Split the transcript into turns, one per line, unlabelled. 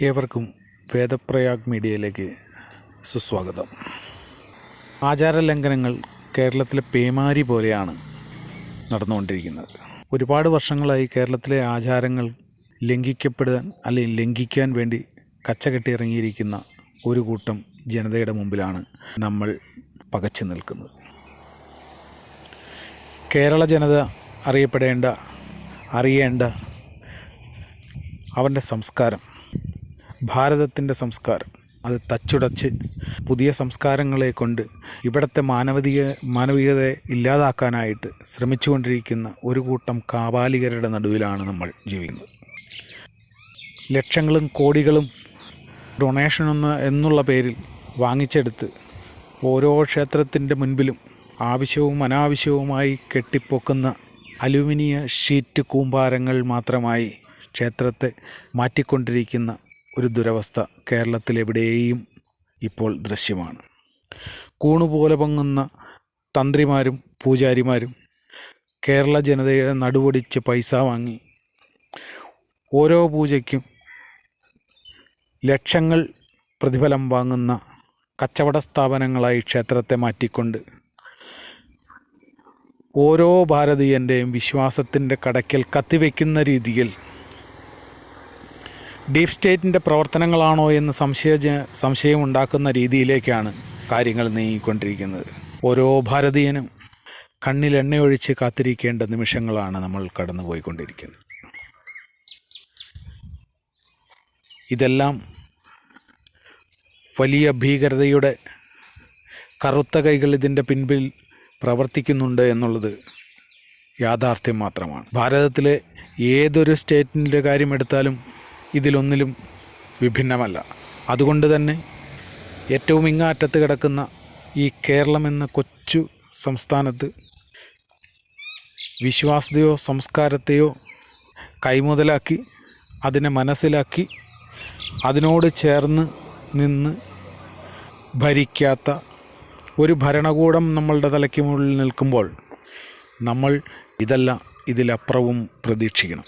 ഏവർക്കും വേദപ്രയാഗ് മീഡിയയിലേക്ക് സുസ്വാഗതം. ആചാര ലംഘനങ്ങൾ കേരളത്തിലെ പേമാരി പോലെയാണ് നടന്നുകൊണ്ടിരിക്കുന്നത്. ഒരുപാട് വർഷങ്ങളായി കേരളത്തിലെ ആചാരങ്ങൾ ലംഘിക്കപ്പെടാൻ അല്ലെങ്കിൽ ലംഘിക്കാൻ വേണ്ടി കച്ചകെട്ടി ഒരു കൂട്ടം ജനതയുടെ മുമ്പിലാണ് നമ്മൾ പകച്ചു നിൽക്കുന്നത്. കേരള ജനത അറിയപ്പെടേണ്ട അറിയേണ്ട അവന്റെ സംസ്കാരം ഭാരതത്തിന്റെ സംസ്കാരം. അത് തച്ചുടച്ച് പുതിയ സംസ്കാരങ്ങളെ കൊണ്ട് ഇവിടുത്തെ മാനവിക മാനവികതയെ ഇല്ലാതാക്കാനായിട്ട് ശ്രമിച്ചുകൊണ്ടിരിക്കുന്ന ഒരു കൂട്ടം കാപാലികരുടെ നടുവിലാണ് നമ്മൾ ജീവിക്കുന്നത്. ലക്ഷങ്ങളും കോടികളും ഡൊണേഷൻ ഒന്ന് എന്നുള്ള പേരിൽ വാങ്ങിച്ചെടുത്ത് ഓരോ ക്ഷേത്രത്തിന്റെ മുൻപിലും ആവശ്യവും അനാവശ്യവുമായി കെട്ടിപ്പൊക്കുന്ന അലുമിനിയ ഷീറ്റ് കൂമ്പാരങ്ങൾ മാത്രമായി ക്ഷേത്രത്തെ മാറ്റിക്കൊണ്ടിരിക്കുന്ന ഒരു ദുരവസ്ഥ കേരളത്തിലെവിടെയും ഇപ്പോൾ ദൃശ്യമാണ്. കൂണുപോലെ പൊങ്ങുന്ന തന്ത്രിമാരും പൂജാരിമാരും കേരള ജനതയുടെ നടുവൊടിച്ച് പൈസ വാങ്ങി. ഓരോ പൂജയ്ക്കും ലക്ഷങ്ങൾ പ്രതിഫലം വാങ്ങുന്ന കച്ചവട സ്ഥാപനങ്ങളായി ക്ഷേത്രത്തെ മാറ്റിക്കൊണ്ട് ഓരോ ഭാരതീയന്റെയും വിശ്വാസത്തിന്റെ കടയ്ക്കൽ കത്തിവെക്കുന്ന രീതിയിൽ ഡീപ് സ്റ്റേറ്റിന്റെ പ്രവർത്തനങ്ങളാണോ എന്ന് സംശയ സംശയമുണ്ടാക്കുന്ന രീതിയിലേക്കാണ് കാര്യങ്ങൾ നീങ്ങിക്കൊണ്ടിരിക്കുന്നത്. ഓരോ ഭാരതീയനും കണ്ണിൽ എണ്ണയൊഴിച്ച് കാത്തിരിക്കേണ്ട നിമിഷങ്ങളാണ് നമ്മൾ കടന്നുപോയിക്കൊണ്ടിരിക്കുന്നത്. ഇതെല്ലാം വലിയ ഭീകരതയുടെ കറുത്ത കൈകൾ ഇതിന്റെ പിൻപിൽ പ്രവർത്തിക്കുന്നുണ്ട് എന്നുള്ളത് യാഥാർത്ഥ്യം മാത്രമാണ്. ഭാരതത്തിലെ ഏതൊരു സ്റ്റേറ്റിന്റെ കാര്യം എടുത്താലും ഇതിലൊന്നിലും വിഭിന്നമല്ല. അതുകൊണ്ട് തന്നെ ഏറ്റവും ഇങ്ങാറ്റത്ത് കിടക്കുന്ന ഈ കേരളം എന്ന കൊച്ചു സംസ്ഥാനത്ത് വിശ്വാസതയോ സംസ്കാരത്തെയോ കൈമുതലാക്കി അതിനെ മനസ്സിലാക്കി അതിനോട് ചേർന്ന് നിന്ന് ഭരിക്കാത്ത ഒരു ഭരണകൂടം നമ്മളുടെ തലയ്ക്ക് മുകളിൽ നിൽക്കുമ്പോൾ നമ്മൾ ഇതല്ല ഇതിലപ്പുറവും പ്രതീക്ഷിക്കണം.